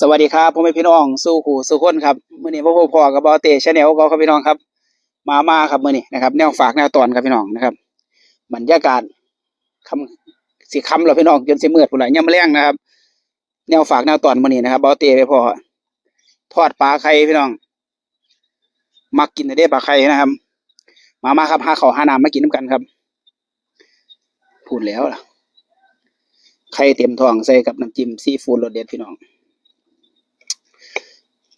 สวัสดีครับพ่อแม่พี่น้องสู้ขู่สู้คนครับมื้อนี้พ่อพ่อกับบอเตชแนลก็ครับพี่น้องครับ มามาครับมื้อนี้นะครับ แนวฝากแนวตอนครับพี่น้องนะครับบรรยากาศคำสิคำแล้วพี่น้องจนสิมืดพุ่นละย่ำแรงนะครับ แนวฝากแนวตอนมื้อนี้นะครับบอเตไปพ่อทอดปลาไข่พี่น้อง มักกินได้ปลาไข่นะครับ มามาครับหาข้าวหาน้ำมากินน้ำกันครับ พูดแล้วล่ะไข่เต็มท้องใส่กับน้ำจิ้มซีฟู้ดรสเด็ดพี่น้อง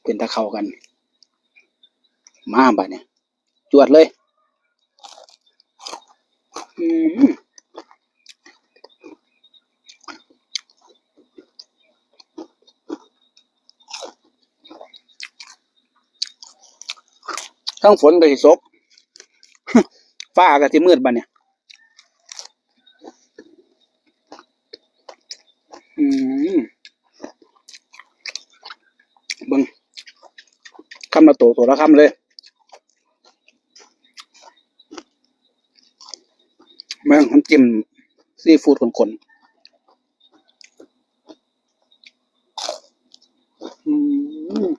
เป็นตะเข้ากัน มาบัดเนี่ย จวดเลยอืมทั้งฝนก็สิซบฟ้าก็สิมืดบัดเนี่ยอืมเบิ่ง คำละตัวตัวละคำเลยแม่งน้ำจิ้มซีฟู้ดคนๆอืม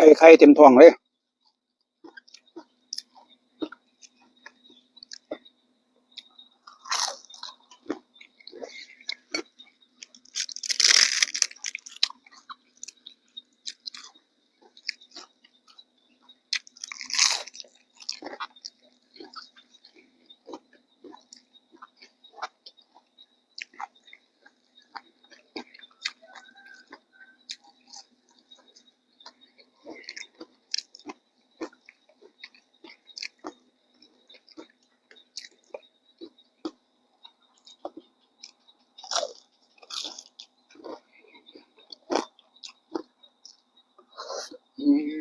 ไข่ไข่เต็มท้องเลย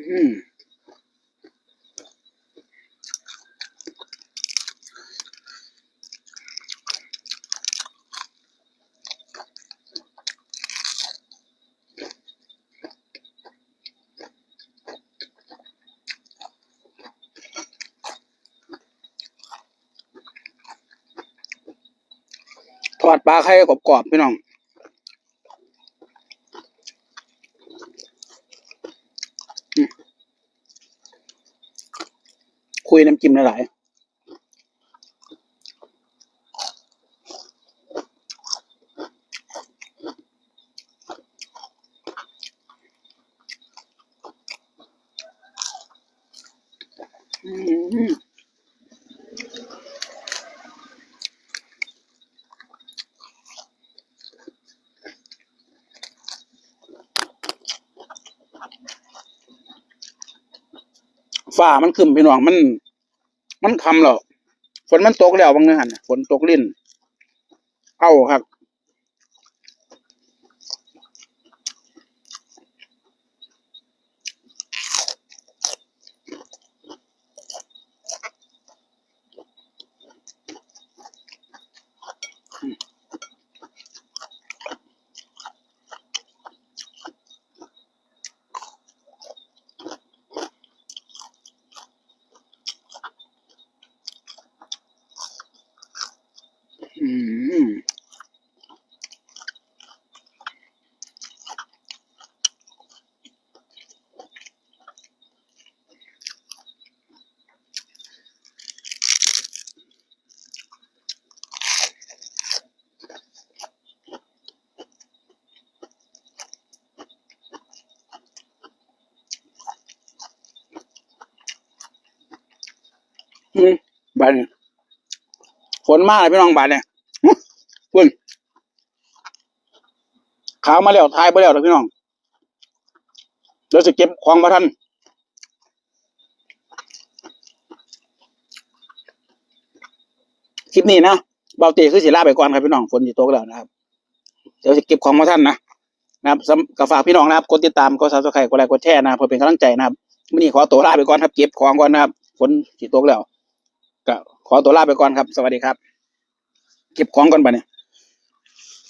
อืมทอดปลาไข่กรอบๆพี่น้อง คุยน้ำจิ้มหลายอืม ฝ้ามันขึ้นพี่น้องมัน มันคำแล้วฝนมันตกแล้วบางเนื้อหันฝนตกลิ้นเอาครับอืม อืมบานฝนมากเลยพี่น้องบานเนี่ยคุณขาวมาแล้วทายไปแล้วเด้อพี่น้องเดี๋ยวจะเก็บของมาทันคลิปนี้นะเบาตีคือสิลาไปก่อนครับพี่น้องฝนสิตกแล้วนะครับ เดี๋ยวจะเก็บของมาทันนะนะครับสำกับฝากพี่น้องนะครับกดติดตามกดซับสไครต์กดไลค์กดแชร์นะเพื่อเป็นกำลังใจนะครับมื้อนี้ขอตัวลาไปก่อนครับเก็บของก่อนนะครับฝนสิตกแล้ว ก็ขอตัวลาไปก่อนครับ สวัสดีครับ เก็บของก่อนไปเนี่ย